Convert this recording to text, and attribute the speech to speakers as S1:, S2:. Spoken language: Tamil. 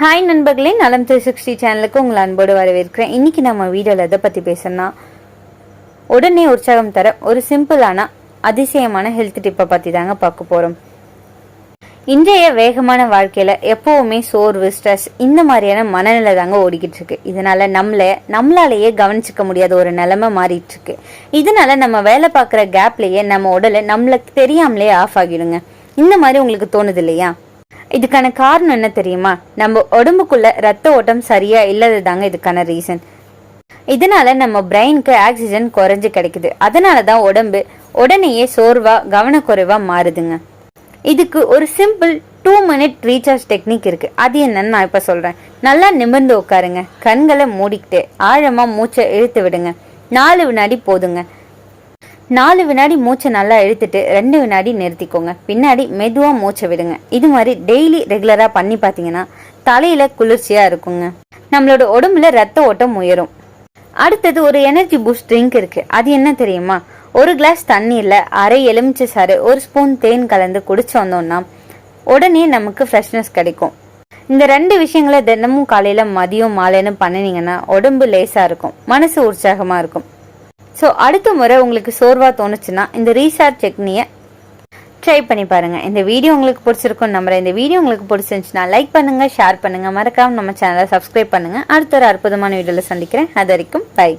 S1: ஹாய் நண்பர்களே நலம் த்ரீ சிக்ஸ்டி சேனலுக்கு உங்களை அன்போடு வரவேற்கிறேன். இன்னைக்கு நம்ம வீடியோவில் எதை பற்றி பேசணும்னா உடனே உற்சாகம் தர ஒரு சிம்பிளான அதிசயமான ஹெல்த் டிப்பை பற்றி தாங்க பார்க்க போகிறோம் இன்றைய வேகமான வாழ்க்கையில் எப்போவுமே சோர்வு ஸ்ட்ரெஸ் இந்த மாதிரியான மனநிலை தாங்க ஓடிக்கிட்டு இருக்கு. இதனால நம்மளை நம்மளாலேயே கவனிச்சுக்க முடியாத ஒரு நிலைமை மாறிட்டு இருக்கு. இதனால நம்ம வேலை பார்க்குற கேப்லேயே நம்ம உடலை நம்மளுக்கு தெரியாமலே ஆஃப் ஆகிடுங்க. இந்த மாதிரி உங்களுக்கு தோணுது இல்லையா? இதுக்கான காரணம் என்ன தெரியுமா? நம்ம உடம்புக்குள்ள ரத்த ஓட்டம் சரியா இல்லாதது தாங்க இதுக்கான ரீசன் இதனால நம்ம பிரெயினுக்கு ஆக்சிஜன் குறைஞ்சு கிடைக்குது. அதனால தான் உடம்பு உடனேயே சோர்வா கவனக்குறைவா மாறுதுங்க. இதுக்கு ஒரு simple two minute recharge technique இருக்கு. அது என்னன்னு நான் இப்ப சொல்றேன். நல்லா நிமிர்ந்து உட்காருங்க. கண்களை மூடிக்கிட்டு ஆழமா மூச்சை இழுத்து விடுங்க. நாலு வினாடி போதுங்க. நாலு வினாடி மூச்சை நல்லா இழுத்துட்டு ரெண்டு வினாடி நிறுத்திக்கோங்க. பின்னாடி மெதுவாக மூச்சை விடுங்க. இது மாதிரி டெய்லி ரெகுலராக பண்ணி பார்த்தீங்கன்னா தலையில் குளிர்ச்சியாக இருக்குங்க. நம்மளோட உடம்புல ரத்த ஓட்டம் உயரும். அடுத்தது ஒரு எனர்ஜி பூஸ்ட் ட்ரிங்க் இருக்குது அது என்ன தெரியுமா? ஒரு கிளாஸ் தண்ணியில் அரை எலுமிச்சை சாறு ஒரு ஸ்பூன் தேன் கலந்து குடிச்சு வந்தோம்னா உடனே நமக்கு ஃப்ரெஷ்னஸ் கிடைக்கும். இந்த ரெண்டு விஷயங்களை தினமும் காலையில் மதியம் மாலைன்னு பண்ணினீங்கன்னா உடம்பு லேசாக இருக்கும். மனசு உற்சாகமாக இருக்கும். ஸோ அடுத்த முறை உங்களுக்கு சோர்வா தோணுச்சுன்னா இந்த ரீசார்ஜ் டெக்னியை ட்ரை பண்ணி பாருங்க. இந்த வீடியோ உங்களுக்கு பிடிச்சிருக்கும் நம்புறேன். இந்த வீடியோ உங்களுக்கு பிடிச்சிருந்துச்சுன்னா லைக் பண்ணுங்க ஷேர் பண்ணுங்க. மறக்காம நம்ம சேனலை சப்ஸ்கிரைப் பண்ணுங்க. அடுத்த ஒரு அற்புதமான வீடியோவில் சந்திக்கிறேன். அது வரைக்கும் பை